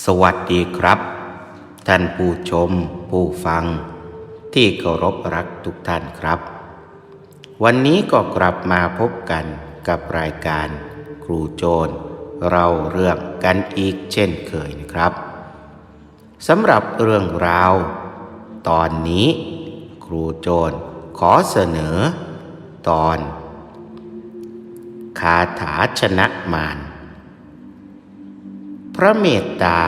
สวัสดีครับ ท่านผู้ชม ผู้ฟัง ที่เคารพรักทุกท่านครับ วันนี้ก็กลับมาพบกันกับรายการครูโจรเราเรื่องกันอีกเช่นเคยนะครับสำหรับเรื่องราว ตอนนี้ครูโจรขอเสนอ ตอน คาถาชนะมาร พระเมตตา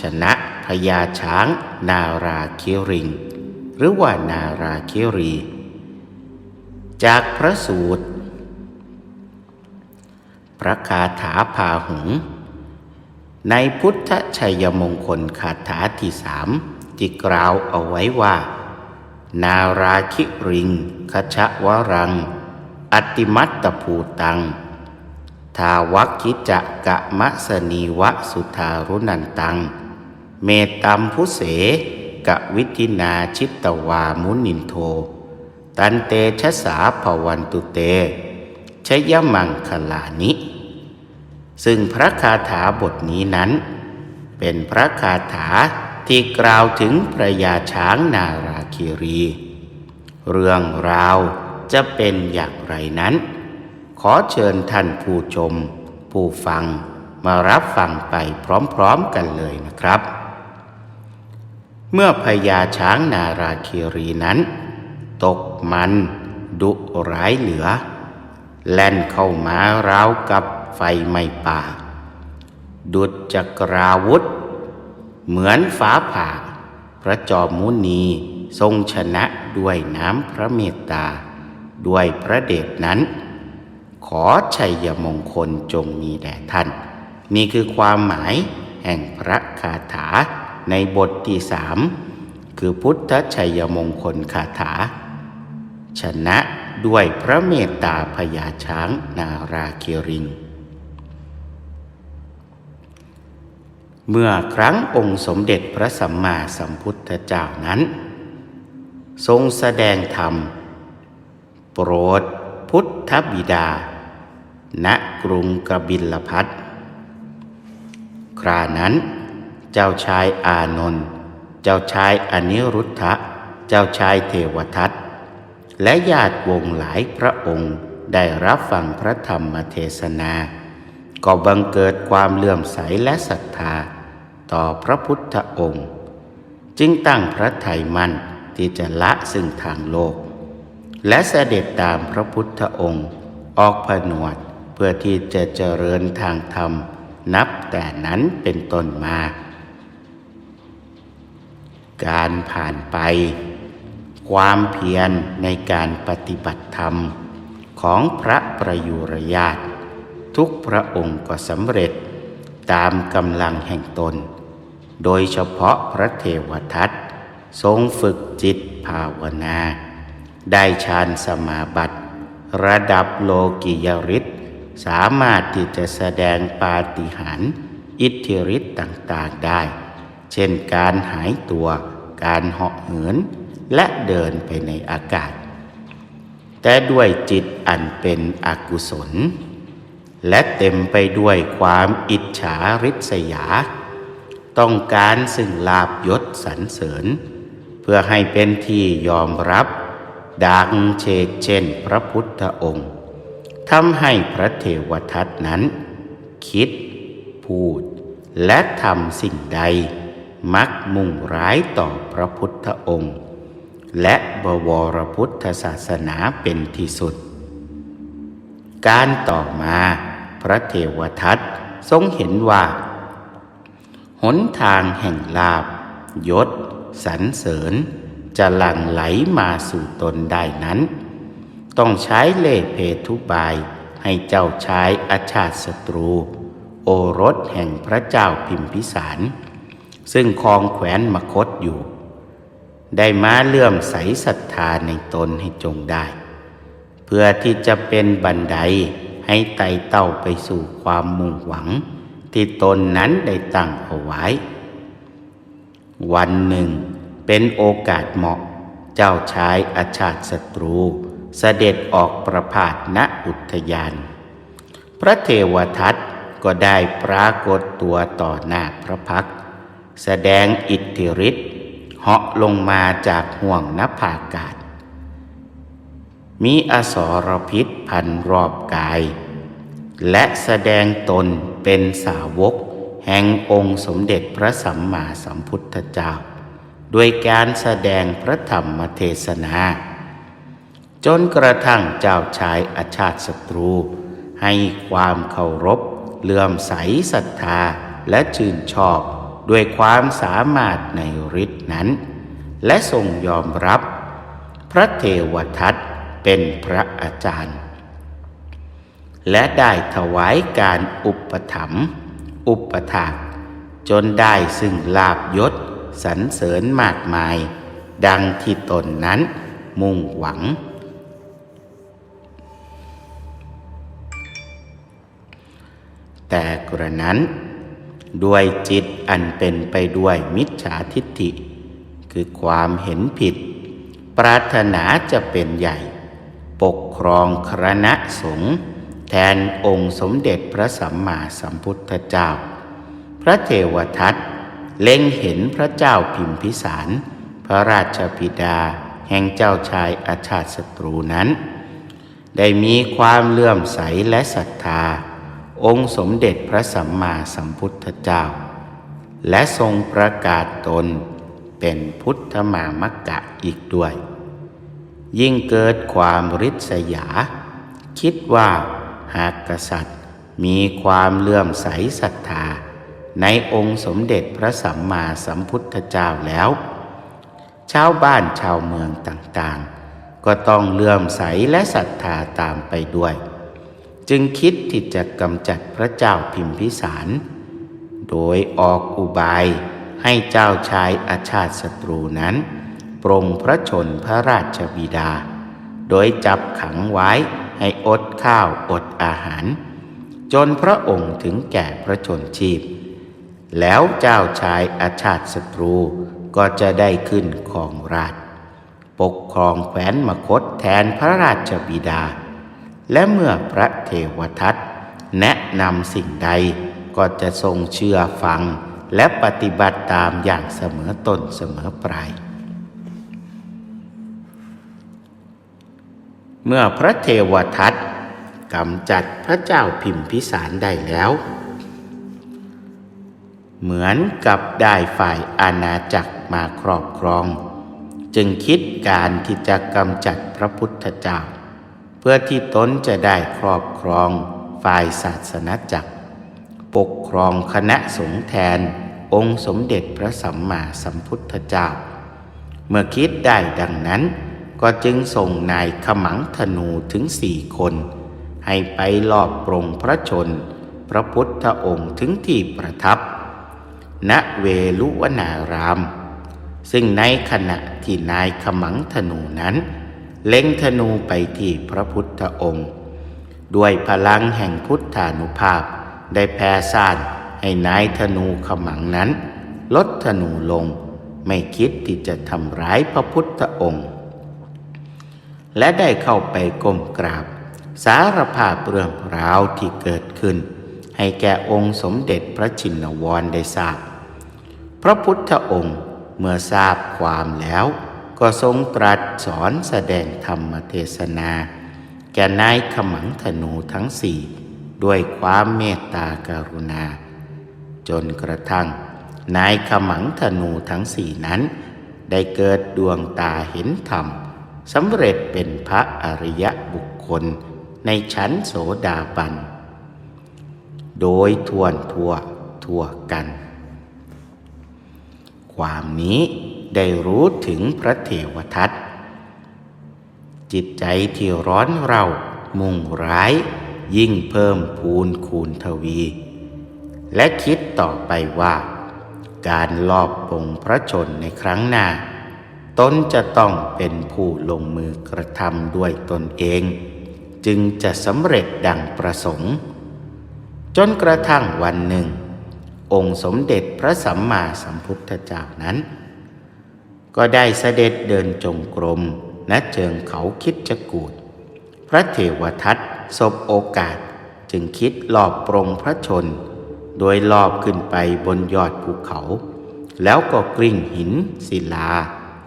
ชนะพญาช้าง นาราคิริง หรือว่านาราคิรี จากพระสูตร พระคาถาพาหุง ในพุทธชัยมงคลคาถาที่สามที่กล่าวเอาไว้ว่า นาราคิริงคชะวรัง อติมัตตภูตัง ทาวักคิจักกะมะสนีวะสุทารุนันตัง เมตตัมพุเสกะวิธินาชิตตวามุนินโท ตันเตชะสาภวันตุเตชยมังคลานิ ซึ่งพระคาถาบทนี้นั้น เป็นพระคาถาที่กล่าวถึงพระยาช้างนาราคิรี เรื่องราวจะเป็นอย่างไรนั้น ขอเชิญท่านผู้ชม ผู้ฟังมารับฟังไปพร้อมๆกันเลยนะครับ เมื่อพญาช้างนาราคีรีนั้น ตกมัน ดุร้ายเหลือ แล่นเข้ามาราวกับไฟไหม้ป่า ดุจจักราวุธ เหมือนฟ้าผ่า พระจอมมุนีทรงชนะด้วยน้ำพระเมตตา ด้วยพระเดชนั้น ขอชัยมงคลจงมีแด่ท่าน นี่คือความหมายแห่งพระคาถาในบทที่สามคือพุทธชัยมงคลคาถา ชนะด้วยพระเมตตาพญาช้างนาราเคิริง เมื่อครั้งองค์สมเด็จพระสัมมาสัมพุทธเจ้านั้น ทรงแสดงธรรม โปรดพุทธบิดา ณกรุงกบิลพัทครานั้นเจ้าชายอานนท์เจ้าชายอนิรุทธะ เจ้าชายเทวทัตและญาติวงหลายพระองค์ได้รับฟังพระธรรมเทศนา ก็บังเกิดความเลื่อมใสและศรัทธา ต่อพระพุทธองค์ จึงตั้งพระไทยมั่นที่จะละซึ่งทางโลก และเสด็จตามพระพุทธองค์ ออกผนวด พื่อที่จะเจริญทางธรรม นับแต่นั้นเป็นต้นมา การผ่านไป ความเพียรในการปฏิบัติธรรม ของพระประยุรญาตทุกพระองค์ก็สำเร็จตามกำลังแห่งตน โดยเฉพาะพระเทวทัตทรงฝึกจิตภาวนา ได้ฌานสมาบัติ ระดับโลกิยฤทธิ์ สามารถที่จะแสดงปาฏิหาริย์อิทธิฤทธิ์ต่างๆได้ เช่นการหายตัว การเหาะเหิน และเดินไปในอากาศ แต่ด้วยจิตอันเป็นอกุศล และเต็มไปด้วยความอิจฉาริษยา ต้องการซึ่งลาบยศสรรเสริญ เพื่อให้เป็นที่ยอมรับ ดังเชกเช่นพระพุทธองค์ ทำให้พระเทวทัตนั้น คิด พูด และทำสิ่งใด มักมุ่งร้ายต่อพระพุทธองค์ และบวรพุทธศาสนาเป็นที่สุด การต่อมาพระเทวทัตทรงเห็นว่า หนทางแห่งลาบยศสรรเสริญจะหลั่งไหลมาสู่ตนได้นั้น ต้องใช้เล่เพทุบาย ให้เจ้าชายอาชาติศัตรู โอรสแห่งพระเจ้าพิมพิสาร ซึ่งครองแขวนมคตอยู่ ได้มาเลื่อมใสศรัทธาในตนให้จงได้ เพื่อที่จะเป็นบันไดให้ไต่เต้าไปสู่ความมุ่งหวัง ที่ตนนั้นได้ตั้งเอาไว้ วันหนึ่งเป็นโอกาสเหมาะ เจ้าชายอาชาติศัตรู เสด็จออกประพาสณอุทยาน พระเทวทัตก็ได้ปรากฏตัวต่อหน้าพระพัก แสดงอิทธิฤทธิ์เหาะลงมาจากห่วงนภาอากาศ มีอสรพิษพันรอบกาย และแสดงตนเป็นสาวก แห่งองค์สมเด็จพระสัมมาสัมพุทธเจ้า ด้วยการแสดงพระธรรมเทศนา จนกระทั่งเจ้าชายอาชาติศัตรู ให้ความเคารพเลื่อมใสศรัทธาและชื่นชอบด้วยความสามารถในฤทธินั้น และทรงยอมรับ พระเทวทัตเป็นพระอาจารย์ และได้ถวายการอุปถัมภ์อุปถากจนได้ซึ่งลาบยศสรรเสริญมากมาย ดังที่ตนนั้นมุ่งหวัง แต่กระนั้น ด้วยจิตอันเป็นไปด้วยมิจฉาทิฏฐิ คือความเห็นผิด ปรารถนาจะเป็นใหญ่ ปกครองครณะสงฆ์แทนองค์สมเด็จพระสัมมาสัมพุทธเจ้า พระเทวทัตเล็งเห็นพระเจ้าพิมพิสาร พระราชบิดาแห่งเจ้าชายอาชาติศัตรูนั้น ได้มีความเลื่อมใสและศรัทธา องค์สมเด็จพระสัมมาสัมพุทธเจ้า และทรงประกาศตนเป็นพุทธมามกะอีกด้วย ยิ่งเกิดความริษยา คิดว่าหากกษัตริย์มีความเลื่อมใสศรัทธา ในองค์สมเด็จพระสัมมาสัมพุทธเจ้าแล้ว ชาวบ้านชาวเมืองต่างๆ ก็ต้องเลื่อมใสและศรัทธาตามไปด้วย จึงคิดที่จะกำจัดพระเจ้าพิมพิสาร โดยออกอุบายให้เจ้าชายอาชาติศัตรูนั้น ปรงพระชนพระราชบิดา โดยจับขังไว้ให้อดข้าวอดอาหาร จนพระองค์ถึงแก่พระชนชีพ แล้วเจ้าชายอาชาติศัตรูก็จะได้ขึ้นครองราชปกครองแคว้นมคตแทนพระราชบิดา และเมื่อพระเทวทัตแนะนำสิ่งใดก็จะทรงเชื่อฟัง และปฏิบัติตามอย่างเสมอต้นเสมอปลาย เมื่อพระเทวทัตกำจัดพระเจ้าพิมพิสารได้แล้ว เหมือนกับได้ฝ่ายอาณาจักรมาครอบครอง จึงคิดการที่จะกำจัดพระพุทธเจ้า เพื่อที่ตนจะได้ครอบครองฝ่ายศาสนาจักร ปกครองคณะสงฆ์แทน องค์สมเด็จพระสัมมาสัมพุทธเจ้า เมื่อคิดได้ดังนั้น ก็จึงส่งนายขมังธนูถึงสี่คน ให้ไปลอบปรงพระชน พระพุทธองค์ถึงที่ประทับ ณเวลุวนาราม ซึ่งในขณะที่นายขมังธนูนั้น เล็งธนูไปที่พระพุทธองค์ ด้วยพลังแห่งพุทธานุภาพ ได้แผ่ซ่านให้นายธนูขมังนั้น ลดธนูลง ไม่คิดที่จะทำร้ายพระพุทธองค์ และได้เข้าไปก้มกราบ สารภาพเรื่องราวที่เกิดขึ้น ให้แก่องค์สมเด็จพระชินวรได้ทราบพระพุทธองค์เมื่อทราบความแล้ว ก็ทรงตรัสสอนแสดงธรรมเทศนา แก่นายขมังธนูทั้งสี่ด้วยความเมตตากรุณา จนกระทั่ง นายขมังธนูทั้งสี่นั้น ได้เกิดดวงตาเห็นธรรมสำเร็จเป็นพระอริยบุคคลในชั้นโสดาบัน โดยทวนทั่วทั่วกัน ความนี้ ได้รู้ถึงพระเทวทัตจิตใจที่ร้อนเรามุ่งร้าย ยิ่งเพิ่มพูนคูณทวี และคิดต่อไปว่า การลอบปงพระชนในครั้งหน้า ตนจะต้องเป็นผู้ลงมือกระทำด้วยตนเอง จึงจะสำเร็จดังประสงค์ จนกระทั่งวันหนึ่ง องค์สมเด็จพระสัมมาสัมพุทธเจ้านั้น ก็ได้เสด็จเดินจงกรมณเชิงเขาคิดจกูด พระเทวทัตสบโอกาสจึงคิดหลอบปรงพระชน โดยลอบขึ้นไปบนยอดภูเขา แล้วก็กลิ้งหินศิลา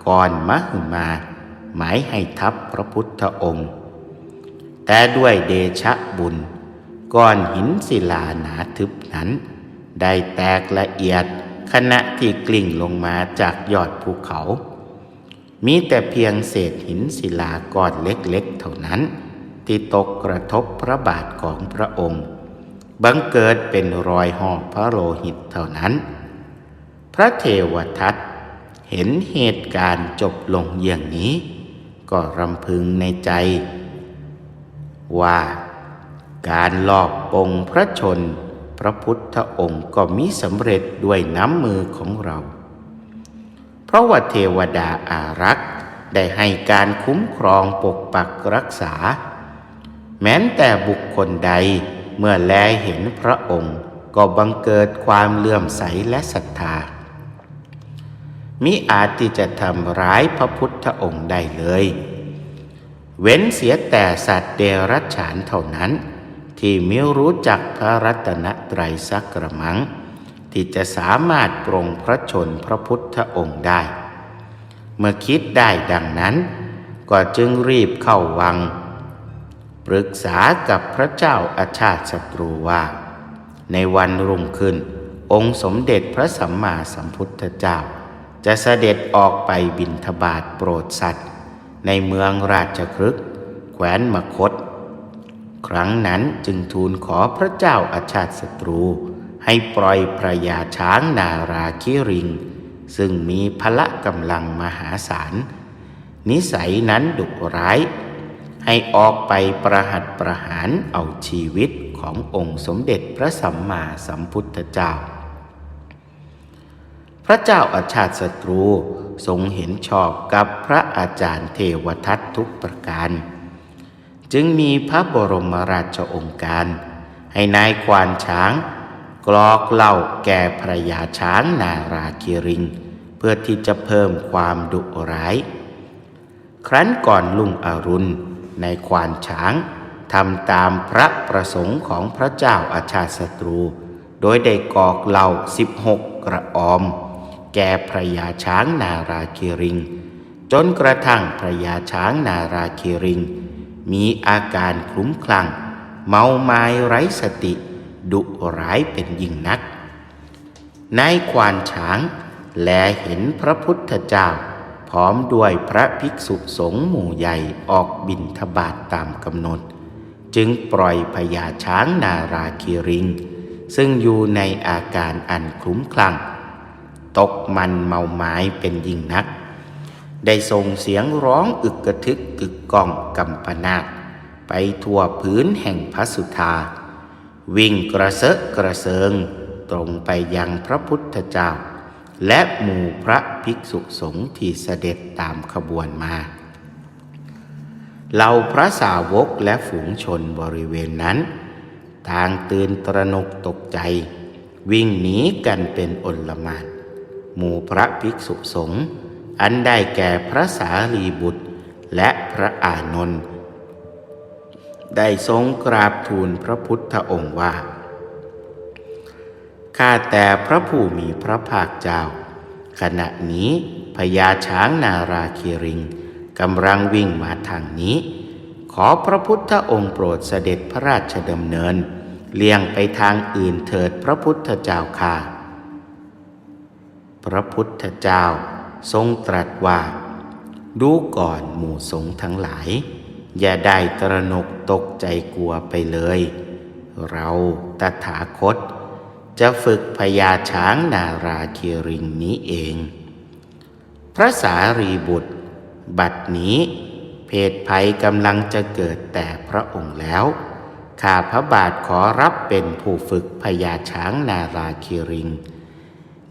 ก่อนมหึมา หมายให้ทับพระพุทธองค์ แต่ด้วยเดชะบุญก้อนหินศิลาหนาทึบนั้น ได้แตกละเอียด ขณะที่กลิ้งลงมาจากยอดภูเขา มีแต่เพียงเศษหินศิลาก้อนเล็กๆเท่านั้น ที่ตกกระทบพระบาทของพระองค์ บังเกิดเป็นรอยห่อพระโลหิตเท่านั้น พระเทวทัตเห็นเหตุการณ์จบลงอย่างนี้ ก็รำพึงในใจ ว่าการลอบปงพระชน พระพุทธองค์ก็มิสำเร็จด้วยน้ำมือของเรา เพราะว่าเทวดาอารักษ์ได้ให้การคุ้มครองปกปักรักษา แม้นแต่บุคคลใดเมื่อแลเห็นพระองค์ก็บังเกิดความเลื่อมใสและศรัทธา มิอาจที่จะทำร้ายพระพุทธองค์ได้เลย เว้นเสียแต่สัตว์เดรัจฉานเท่านั้น ที่ไม่รู้จักพระรัตนตรัยสักกระมัง ที่จะสามารถปรงพระชนพระพุทธองค์ได้ เมื่อคิดได้ดังนั้น ก็จึงรีบเข้าวัง ปรึกษากับพระเจ้าอาชาติศัตรูว่า ในวันรุ่งขึ้น องค์สมเด็จพระสัมมาสัมพุทธเจ้า จะเสด็จออกไปบิณฑบาตโปรดสัตว์ ในเมืองราชครึกแขวนมคต ครั้งนั้นจึงทูลขอพระเจ้าอาชาติศัตรู ให้ปล่อยพระยาช้างนาราคิริง ซึ่งมีพละกำลังมหาศาล นิสัยนั้นดุร้าย ให้ออกไปประหัตประหารเอาชีวิตขององค์สมเด็จพระสัมมาสัมพุทธเจ้า พระเจ้าอาชาติศัตรูทรงเห็นชอบกับพระอาจารย์เทวทัตทุกประการ จึงมีพระบรมราชโองการ ให้นายควานช้างกรอกเล่าแก่ภรยาช้างนาราคิริง เพื่อที่จะเพิ่มความดุร้าย ครั้นก่อนลุงอรุณในควานช้างทำตามพระประสงค์ของพระเจ้าอาชาติศัตรู โดยได้กอกเหล่าสิบหกกระออม แก่พระยาช้างนาราคิริง จนกระทั่งพระยาช้างนาราคิริง มีอาการคลุ้มคลั่ง เมาไม้ไร้สติ ดุร้ายเป็นยิ่งนัก นายควานช้าง แลเห็นพระพุทธเจ้า พร้อมด้วยพระภิกษุสงฆ์หมู่ใหญ่ออกบินทบาทตามกำหนด จึงปล่อยพญาช้างนาราคิริง ซึ่งอยู่ในอาการอันคลุ้มคลั่ง ตกมันเมาไม้เป็นยิ่งนัก ได้ส่งเสียงร้องอึกกระทึกกึกก้องกำปนาตไปทั่วพื้นแห่งพระสุธา วิ่งกระเซาะกระเซิง ตรงไปยังพระพุทธเจ้า และหมู่พระภิกษุสงฆ์ที่เสด็จตามขบวนมาเหล่าพระสาวกและฝูงชนบริเวณนั้น ต่างตื่นตระหนกตกใจ วิ่งหนีกันเป็นอนลมานหมู่พระภิกษุสงฆ์ อันได้แก่พระสารีบุตรและพระอานนท์ได้ทรงกราบทูลพระพุทธองค์ว่า ข้าแต่พระผู้มีพระภาคเจ้า ขณะนี้พญาช้างนาราคิริงกำลังวิ่งมาทางนี้ ขอพระพุทธองค์โปรดเสด็จพระราชดำเนิน เลี่ยงไปทางอื่นเถิดพระพุทธเจ้าค่ะ พระพุทธเจ้า ทรงตรัสว่าดูก่อนหมู่สงฆ์ทั้งหลาย อย่าได้ตระหนกตกใจกลัวไปเลย เราตถาคต จะฝึกพญาช้างนาราคิริงนี้เอง พระสารีบุตร บัดนี้เพศภัยกำลังจะเกิดแต่พระองค์แล้ว ข้าพระบาทขอรับเป็นผู้ฝึกพญาช้างนาราคิริง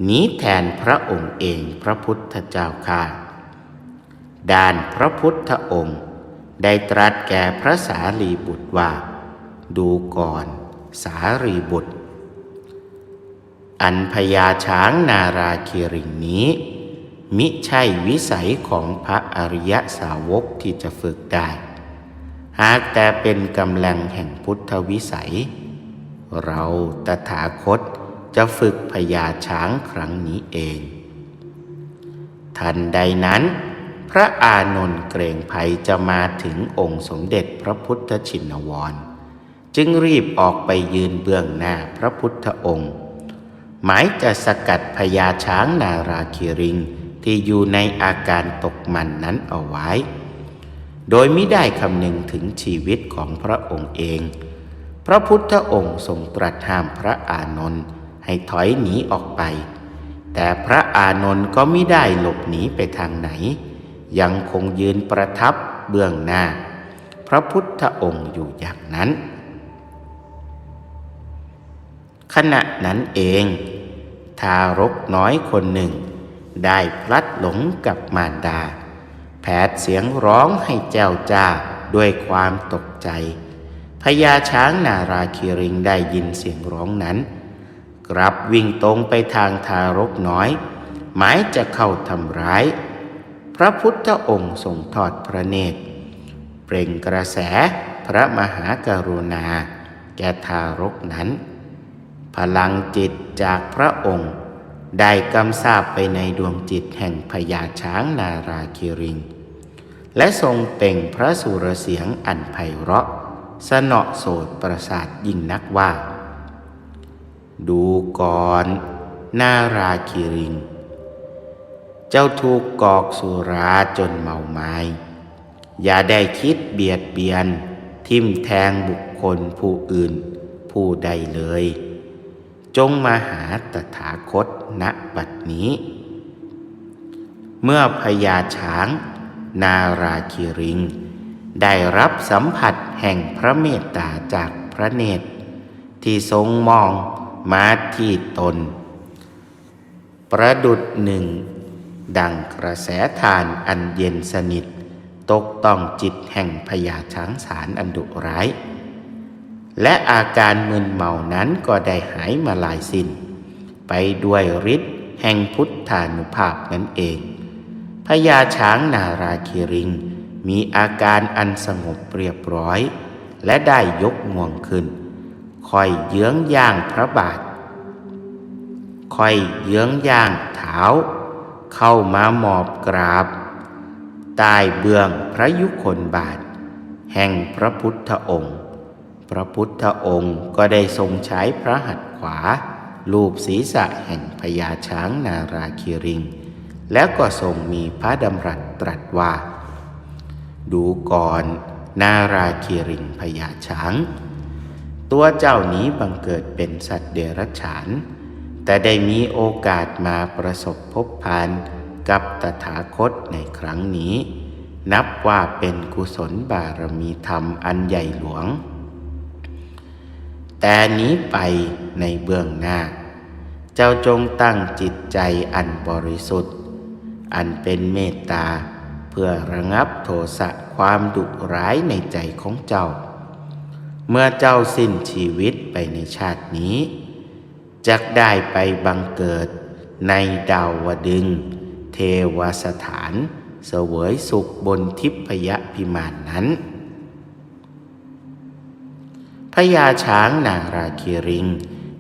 นี้แทนพระองค์เองพระพุทธเจ้าค่ะด้านพระพุทธองค์ ได้ตรัสแก่พระสารีบุตรว่า ดูก่อนสารีบุตร อันพญาช้างนาราคิริงนี้ มิใช่วิสัยของพระอริยสาวกที่จะฝึกได้ หากแต่เป็นกำลังแห่งพุทธวิสัย เราตถาคต จะฝึกพญาช้างครั้งนี้เอง ทันใดนั้น พระอานนท์เกรงภัยจะมาถึงองค์สมเด็จพระพุทธชินวร จึงรีบออกไปยืนเบื้องหน้าพระพุทธองค์ หมายจะสกัดพญาช้างนาราคิริงที่อยู่ในอาการตกมันนั้นเอาไว้ โดยไม่ได้คำนึงถึงชีวิตของพระองค์เอง พระพุทธองค์ทรงตรัสห้ามพระอานนท์ ให้ถอยหนีออกไป แต่พระอานนท์ก็ไม่ได้หลบหนีไปทางไหน ยังคงยืนประทับเบื้องหน้า พระพุทธองค์อยู่อย่างนั้น ขณะนั้นเอง ทารกน้อยคนหนึ่ง ได้พลัดหลงกับมารดา แผดเสียงร้องให้แจ้วจ้าด้วยความตกใจพญาช้างนาราคิริงได้ยินเสียงร้องนั้น กลับวิ่งตรงไปทางทารกน้อย หมายจะเข้าทำร้าย พระพุทธองค์ทรงทอดพระเนตร เปล่งกระแสพระมหากรุณา แก่ทารกนั้น พลังจิตจากพระองค์ ได้กำซาบไปในดวงจิตแห่งพญาช้างนาราคิริง และทรงเป่งพระสุรเสียงอันไพเราะ สนอโสดประสาทยิ่งนักว่า ดูก่อนนาราคิริง เจ้าถูกกอกสุราจนเมาไม้อย่าได้คิดเบียดเบียน ทิมแทงบุคคลผู้อื่น ผู้ใดเลย จงมาหาตถาคตณบัดนี้ เมื่อพญาช้าง นาราคิริง ได้รับสัมผัสแห่งพระเมตตาจากพระเนตร ที่ทรงมอง มาที่ตน ประดุดหนึ่ง ดังกระแสทานอันเย็นสนิท ตกต้องจิตแห่งพญาช้างสารอันดุร้าย และอาการมึนเมานั้นก็ได้หายมาลายสิ้น ไปด้วยฤทธิ์แห่งพุทธานุภาพนั่นเองพญาช้างนาราคิริง มีอาการอันสงบเรียบร้อย และได้ยกงวงขึ้น คอยเยื้องย่างพระบาทคอยเยื้องย่างเท้า เข้ามาหมอบกราบใต้เบื้องพระยุคลบาท แห่งพระพุทธองค์ พระพุทธองค์ก็ได้ทรงใช้พระหัตถ์ขวา ลูบศีรษะแห่งพญาช้างนาราคิริง แล้วก็ทรงมีพระดำรัสตรัสว่า ดูก่อนนาราคิริงพญาช้าง ตัวเจ้านี้บังเกิดเป็นสัตว์เดรัจฉาน แต่ได้มีโอกาสมาประสบพบพานกับตถาคตในครั้งนี้ นับว่าเป็นกุศลบารมีธรรมอันใหญ่หลวง แต่นี้ไปในเบื้องหน้า เจ้าจงตั้งจิตใจอันบริสุทธิ์ อันเป็นเมตตา เพื่อระงับโทสะความดุร้ายในใจของเจ้า เมื่อเจ้าสิ้นชีวิตไปในชาตินี้จะได้ไปบังเกิดในดาวดึง เทวสถาน เสวยสุขบนทิพยพิมานนั้นพญาช้างนางราคิริง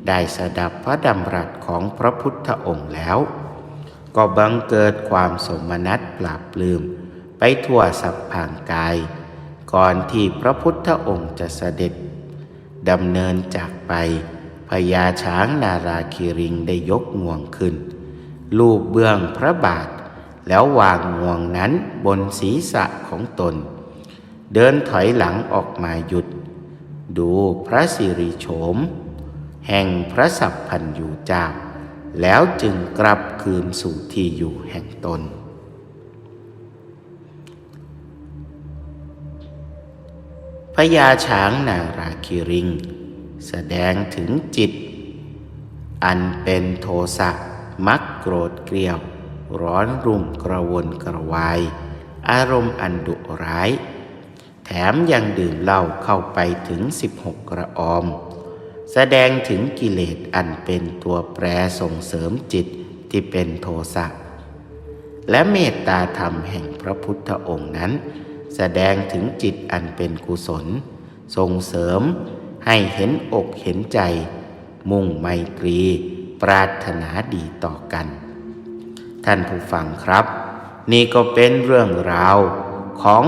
ได้สดับพระดำรัสของพระพุทธองค์แล้ว ก็บังเกิดความสมนัตปราบปลืมไปทั่วสัพพางกาย ก่อนที่พระพุทธองค์จะเสด็จดำเนินจากไปพญาช้างนาราคิริงได้ยกงวงขึ้น ลูบเบื้องพระบาท แล้ววางงวงนั้นบนศีรษะของตน เดินถอยหลังออกมาหยุด ดูพระสิริโฉม แห่งพระสัพพันยูเจ้าแล้วจึงกลับคืนสู่ที่อยู่แห่งตน พญาช้างนางราคิริง แสดงถึงจิต อันเป็นโทสะมักโกรธเกลียว ร้อนรุ่มกระวนกระวาย อารมณ์อันดุร้าย แถมยังดื่มเหล้าเข้าไปถึง 16 กระออม แสดงถึงกิเลสอันเป็นตัวแปรส่งเสริมจิตที่เป็นโทสะและเมตตาธรรมแห่งพระพุทธองค์นั้น แสดงถึงจิตอันเป็นกุศล ส่งเสริมให้เห็นอกเห็นใจ มุ่งไมตรี ปรารถนาดีต่อกัน ท่านผู้ฟังครับ นี่ก็เป็นเรื่องราวของ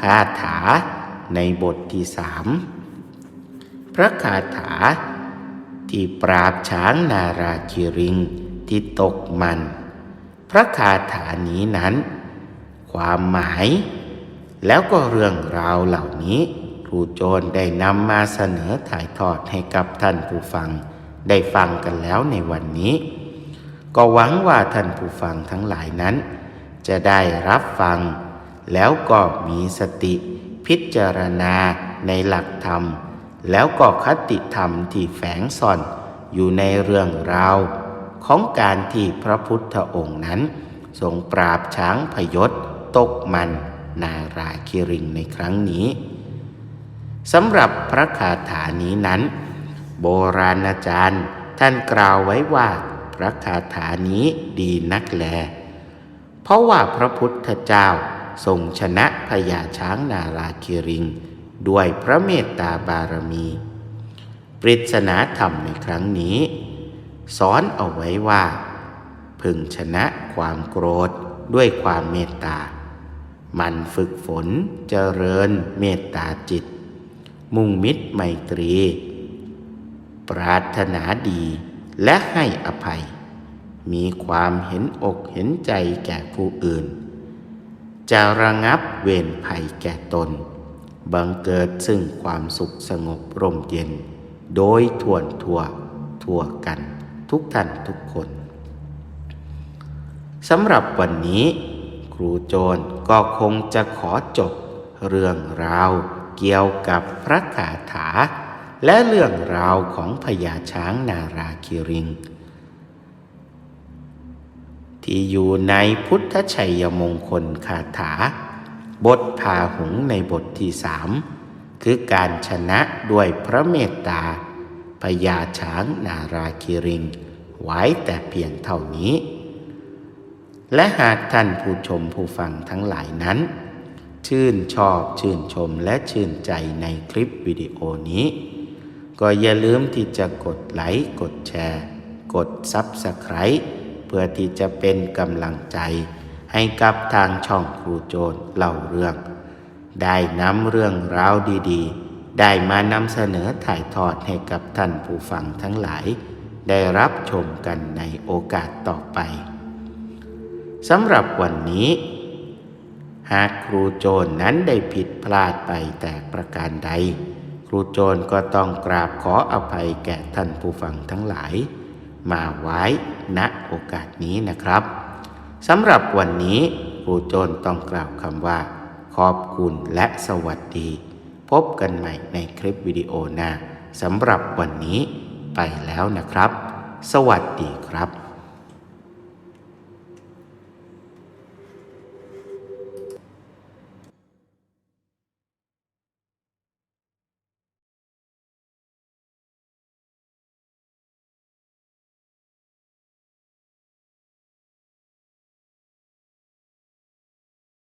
คาถาในบทที่สามพระคาถาที่ปราบช้างนาราคิริงที่ตกมัน พระคาถานี้นั้น ความหมาย แล้วก็เรื่องราวเหล่านี้ครูโจรได้นำมาเสนอถ่ายทอดให้กับท่านผู้ฟัง ได้ฟังกันแล้วในวันนี้ ก็หวังว่าท่านผู้ฟังทั้งหลายนั้น จะได้รับฟัง แล้วก็มีสติพิจารณาในหลักธรรม แล้วก็คติธรรมที่แฝงซ่อนอยู่ในเรื่องราว ของการที่พระพุทธองค์นั้น ทรงปราบช้างพยศตกมัน นาราคิริงในครั้งนี้สำหรับพระคาถานี้นั้น โบราณอาจารย์ท่านกล่าวไว้ว่าพระคาถานี้ดีนักแล เพราะว่าพระพุทธเจ้าทรงชนะพญาช้างนาราคิริง ด้วยพระเมตตาบารมี ปริศนาธรรมในครั้งนี้ สอนเอาไว้ว่า พึงชนะความโกรธด้วยความเมตตา มันฝึกฝนเจริญเมตตาจิต มุ่งมิตรไมตรี ปรารถนาดีและให้อภัย มีความเห็นอกเห็นใจแก่ผู้อื่น จะระงับเวรภัยแก่ตน บังเกิดซึ่งความสุขสงบร่มเย็น โดยทวนทั่วทั่วกันทุกท่านทุกคนสำหรับวันนี้ รูโจรก็คงจะขอจบเรื่องราวเกี่ยวกับพระคาถา และเรื่องราวของพญาช้างนาราคิริง ที่อยู่ในพุทธชัยมงคลคาถา บทพาหุงในบทที่สามคือการชนะด้วยพระเมตตาพญาช้างนาราคิริง ไว้แต่เพียงเท่านี้ และหากท่านผู้ชมผู้ฟังทั้งหลายนั้น ชื่นชอบชื่นชมและชื่นใจในคลิปวิดีโอนี้ ก็อย่าลืมที่จะกดไลค์กดแชร์ กดซับสไคร b e เพื่อที่จะเป็นกำลังใจ ให้กับทางช่องครูโจรเล่าเรื่อง ได้นำเรื่องราวดีๆ ได้มานำเสนอถ่ายทอดให้กับท่านผู้ฟังทั้งหลาย ได้รับชมกันในโอกาสต่อไป สำหรับวันนี้ หากครูโจรนั้นได้ผิดพลาดไปแต่ประการใด ครูโจรก็ต้องกราบขออภัยแก่ท่านผู้ฟังทั้งหลาย มาไว้ณโอกาสนี้นะครับสำหรับวันนี้ครูโจรต้องกล่าวคำว่า ขอบคุณและสวัสดี พบกันใหม่ในคลิปวิดีโอหน้าสำหรับวันนี้ไปแล้วนะครับ สวัสดีครับ